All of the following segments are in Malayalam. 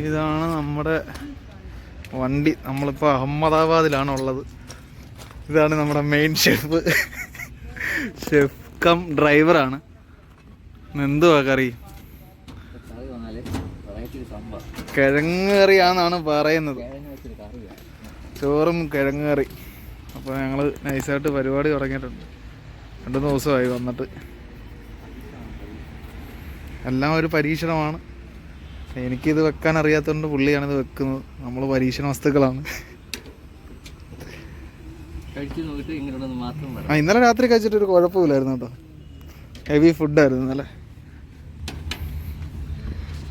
ഇതാണ് നമ്മുടെ വണ്ടി. നമ്മളിപ്പോൾ അഹമ്മദാബാദിലാണ് ഉള്ളത്. ഇതാണ് നമ്മുടെ മെയിൻ ഷെഫ് ഷെഫ് കം ഡ്രൈവറാണ് എന്തുവാ കറി? കിഴങ്ങ് കറിയാണെന്നാണ് പറയുന്നത്. ചോറും കിഴങ്ങ് കറി അപ്പോൾ ഞങ്ങൾ നൈസായിട്ട് പരിപാടി തുടങ്ങിയിട്ടുണ്ട്. രണ്ട് ദിവസമായി വന്നിട്ട്. എല്ലാം ഒരു പരീക്ഷണമാണ്. എനിക്കിത് വെക്കാൻ അറിയാത്തതുകൊണ്ട് പുള്ളിയാണ് ഇത് വെക്കുന്നത്. നമ്മൾ പരീക്ഷണ വസ്തുക്കളാണ്. ആ ഇന്നലെ രാത്രി കഴിച്ചിട്ട് ഒരു കുഴപ്പമില്ലായിരുന്നു കേട്ടോ. ഹെവി ഫുഡായിരുന്നു ഇന്നലെ.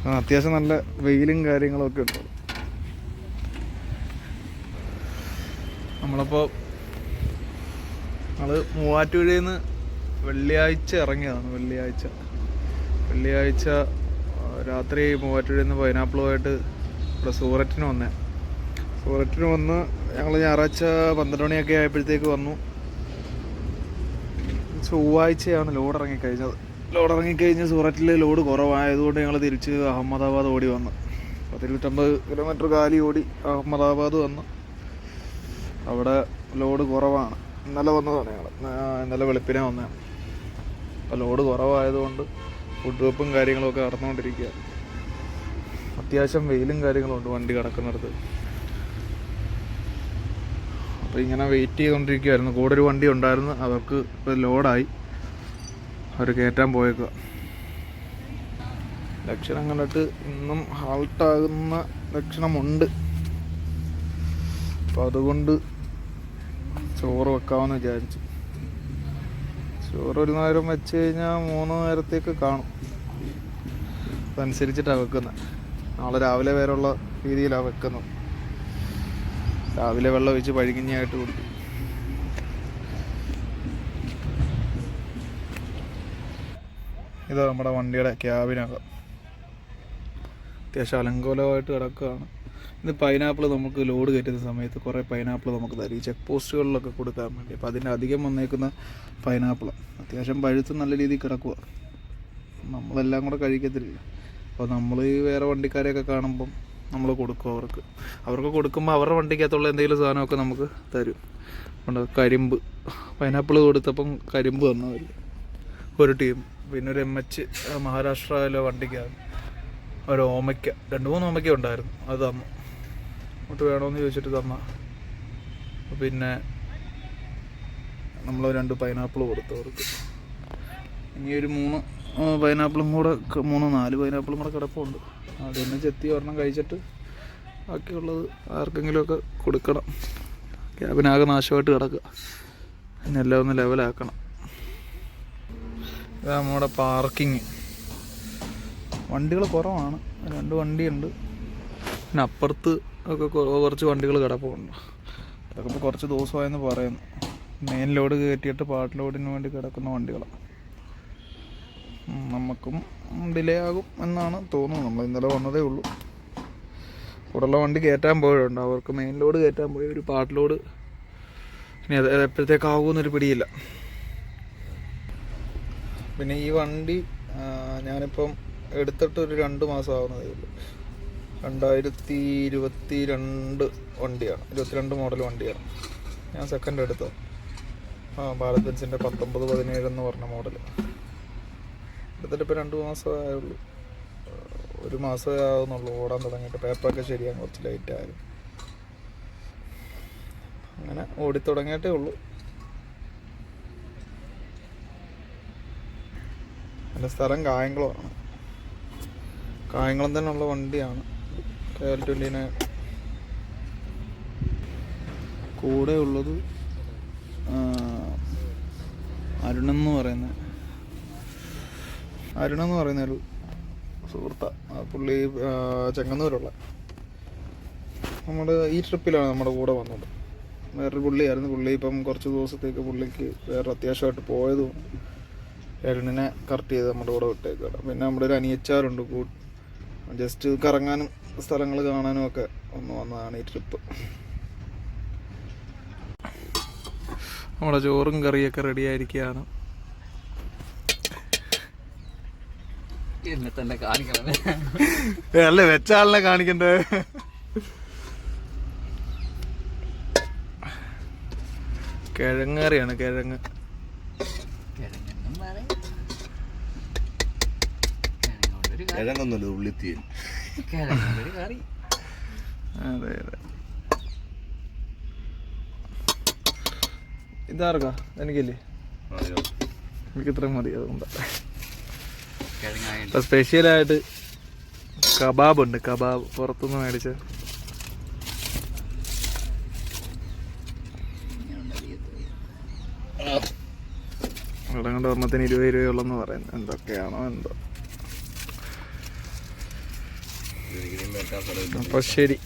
ആ അത്യാവശ്യം നല്ല വെയിലും കാര്യങ്ങളും ഒക്കെ ഉണ്ട്. നമ്മളപ്പോൾ നമ്മൾ മൂവാറ്റുപുഴയിൽ നിന്ന് വെള്ളിയാഴ്ച ഇറങ്ങിയതാണ് വെള്ളിയാഴ്ച. വെള്ളിയാഴ്ച രാത്രി മൂവാറ്റുപുഴയിൽ നിന്ന് പൈനാപ്പിളുമായിട്ട് ഇവിടെ സൂററ്റിന് വന്നേ. സൂററ്റിന് വന്ന് ഞങ്ങൾ ഞായറാഴ്ച പന്ത്രണ്ട് മണിയൊക്കെ ആയപ്പോഴത്തേക്ക് വന്നു. ചൊവ്വാഴ്ചയാണ് ലോഡ് ഇറങ്ങിക്കഴിഞ്ഞത് ലോഡ് ഇറങ്ങിക്കഴിഞ്ഞ് സൂററ്റിൽ ലോഡ് കുറവായതുകൊണ്ട് ഞങ്ങൾ തിരിച്ച് അഹമ്മദാബാദ് ഓടി വന്നു. പത്തിരുന്നൂറ്റമ്പത് കിലോമീറ്റർ കാലി ഓടി അഹമ്മദാബാദ് വന്നു. അവിടെ ലോഡ് കുറവാണ്. ഇന്നലെ വന്നതാണ് ഞങ്ങൾ ഇന്നലെ വെളുപ്പിനെ വന്നതാണ്. അപ്പോൾ ലോഡ് കുറവായതുകൊണ്ട് ഫുഡ് വെപ്പും കാര്യങ്ങളൊക്കെ നടന്നുകൊണ്ടിരിക്കുക. അത്യാവശ്യം വെയിലും കാര്യങ്ങളും ഉണ്ട് വണ്ടി കിടക്കുന്നിടത്ത്. അപ്പോൾ ഇങ്ങനെ വെയിറ്റ് ചെയ്തുകൊണ്ടിരിക്കുകയായിരുന്നു കൂടെ ഒരു വണ്ടി ഉണ്ടായിരുന്നു. അവർക്ക് ഇപ്പോൾ ലോഡായി അവർ കയറ്റാൻ പോയേക്കുക ലക്ഷണം കണ്ടിട്ട് ഇന്നും ഹാൾട്ടാകുന്ന ലക്ഷണമുണ്ട്. അപ്പോൾ അതുകൊണ്ട് ചോറ് വെക്കാമെന്ന് വിചാരിച്ചു. ചോറ് ഒരു നേരം വെച്ച് കഴിഞ്ഞാൽ മൂന്ന് നേരത്തേക്ക് കാണും. അതനുസരിച്ചിട്ടാണ് വെക്കുന്നത് നാളെ രാവിലെ വരെയുള്ള രീതിയിലാണ് വെക്കുന്നത്. രാവിലെ വെള്ളം ഒഴിച്ച് പഴുകിഞ്ഞായിട്ട് കൊടുക്കും. ഇതാ നമ്മുടെ വണ്ടിയുടെ ക്യാബിനകം. അത്യാവശ്യം അലങ്കോലമായിട്ട് കിടക്കുകയാണ്. ഇത് പൈനാപ്പിൾ നമുക്ക് ലോഡ് കയറ്റുന്ന സമയത്ത് കുറേ പൈനാപ്പിൾ നമുക്ക് തരും. ഈ ചെക്ക് പോസ്റ്റുകളിലൊക്കെ കൊടുക്കാൻ വേണ്ടി. അപ്പോൾ അതിന്റെ അധികം വന്നേക്കുന്ന പൈനാപ്പിൾ അത്യാവശ്യം പഴുത്ത് നല്ല രീതിയിൽ കിടക്കുക നമ്മളെല്ലാം കൂടെ കഴിക്കത്തില്ല അപ്പോൾ നമ്മൾ ഈ വേറെ വണ്ടിക്കാരെയൊക്കെ കാണുമ്പം നമ്മൾ കൊടുക്കും അവർക്ക്. അവർക്ക് കൊടുക്കുമ്പോൾ അവരുടെ വണ്ടിക്കകത്തുള്ള എന്തെങ്കിലും സാധനമൊക്കെ നമുക്ക് തരും. ഉണ്ട് കരിമ്പ്. പൈനാപ്പിൾ കൊടുത്തപ്പം കരിമ്പ് തന്നവർ ഒരു ടീം പിന്നെ ഒരു എം എച്ച് മഹാരാഷ്ട്രയിലെ വണ്ടിക്കാണ് ഒരു ഓമയ്ക്ക. രണ്ട് മൂന്ന് ഓമയ്ക്ക ഉണ്ടായിരുന്നു. അത് തന്നു. അങ്ങോട്ട് വേണമെന്ന് ചോദിച്ചിട്ട് തന്ന. പിന്നെ നമ്മൾ രണ്ട് പൈനാപ്പിൾ കൊടുത്തു അവർക്ക്. ഇനി ഒരു മൂന്ന് പൈനാപ്പിളും കൂടെ മൂന്ന് നാല് പൈനാപ്പിളും കൂടെ കിടപ്പുണ്ട്. അത് തന്നെ ചെത്തി ഒരെണ്ണം കഴിച്ചിട്ട് ബാക്കിയുള്ളത് ആർക്കെങ്കിലുമൊക്കെ കൊടുക്കണം. ക്യാബിനാകെ നാശമായിട്ട് കിടക്കുക. പിന്നെ എല്ലാം ഒന്ന് ലെവലാക്കണം ഇതാ നമ്മുടെ പാർക്കിങ് വണ്ടികൾ കുറവാണ്. രണ്ട് വണ്ടിയുണ്ട്. പിന്നെ അപ്പുറത്ത് ഒക്കെ കുറച്ച് വണ്ടികൾ കിടപ്പുണ്ട്. അതൊക്കെ ഇപ്പോൾ കുറച്ച് ദിവസമായെന്ന് പറയുന്നു. മെയിൻ ലോഡ് കയറ്റിയിട്ട് പാട്ട് ലോഡിന് വേണ്ടി കിടക്കുന്ന വണ്ടികളാണ് നമുക്കും ഡിലേ ആകും എന്നാണ് തോന്നുന്നത്. നമ്മൾ ഇന്നലെ വന്നതേ ഉള്ളൂ. കൂടെയുള്ള വണ്ടി കയറ്റാൻ പോയുണ്ട് അവർക്ക് മെയിൻ ലോഡ് കയറ്റാൻ പോയി ഒരു പാട്ട് ലോഡ് ഇനി അത് എപ്പോഴത്തേക്കാകുമെന്നൊരു പിടിയില്ല. പിന്നെ ഈ വണ്ടി ഞാനിപ്പം എടുത്തിട്ട് ഒരു രണ്ട് മാസം ആവുന്നതേ ഉള്ളൂ. രണ്ടായിരത്തി ഇരുപത്തി രണ്ട് വണ്ടിയാണ്. ഇരുപത്തിരണ്ട് മോഡൽ വണ്ടിയാണ്. ഞാൻ സെക്കൻഡ് എടുത്തു ആ ഭാരത് ബെൻസിന്റെ പത്തൊമ്പത് പതിനേഴ് എന്ന് പറഞ്ഞ മോഡൽ എടുത്തിട്ട് ഇപ്പോൾ രണ്ട് മാസമേ ആ, ഒരു മാസമേ ആവുന്നുള്ളൂ. ഓടാൻ തുടങ്ങിയിട്ട് പേപ്പറൊക്കെ ശരിയാകും കുറച്ച് ലേറ്റ് ആയാലും അങ്ങനെ ഓടിത്തുടങ്ങിയിട്ടേ ഉള്ളൂ. എന്റെ സ്ഥലം കായംകുളമാണ്. കായംകുളം തന്നെ ഉള്ള വണ്ടിയാണ്. കെ എൽ ട്വന്റി നയൻ കൂടെ ഉള്ളത് അരുണെന്ന് പറയുന്ന അരുണെന്ന് പറയുന്ന ഒരു സുഹൃത്ത പുള്ളി ചെങ്ങന്നൂരുള്ള. നമ്മൾ ഈ ട്രിപ്പിലാണ് നമ്മുടെ കൂടെ വന്നത്. വേറൊരു പുള്ളിയായിരുന്നു. പുള്ളി ഇപ്പം കുറച്ച് ദിവസത്തേക്ക് പുള്ളിക്ക് വേറെ അത്യാവശ്യമായിട്ട് പോയതും എരണിനെ കറക്റ്റ് ചെയ്ത് നമ്മുടെ കൂടെ വിട്ടേക്കാണ് പിന്നെ നമ്മുടെ ഒരു അനിയച്ചാറുണ്ട് ജസ്റ്റ് കറങ്ങാനും സ്ഥലങ്ങൾ കാണാനും ഒക്കെ ഒന്ന് വന്നതാണ് ഈ ട്രിപ്പ് നമ്മുടെ ചോറും കറിയൊക്കെ റെഡി ആയിരിക്കുകയാണ് എന്നെ തന്നെ കാണിക്കണം. അല്ല വെച്ച ആളിനെ കാണിക്കണ്ടേ കിഴങ്ങറിയാണ് കിഴങ്ങ്. കിഴങ്ങെന്നും പറയും. കിഴങ്ങുകൊണ്ടൊരു കറി. കിഴങ്ങൊന്നുമില്ല കറി. അതെ അതെ. ഇതാർക്കാ? എനിക്കില്ലേ? എനിക്ക് ഇത്രയും മതി അതുകൊണ്ട്. കിഴങ്ങായിട്ട് ഇപ്പൊ സ്പെഷ്യലായിട്ട് കബാബ് ഉണ്ട് കബാബ് പുറത്തുനിന്ന് മേടിച്ച ഇവിടെ കൊണ്ട് ഒരെണ്ണത്തിന് ഇരുപത് രൂപയുള്ളെന്ന് പറയുന്നു. എന്തൊക്കെയാണോ എന്തോ. എനിക്കിനി വെക്കാൻ സ്ഥലമില്ല അപ്പൊ ശരി.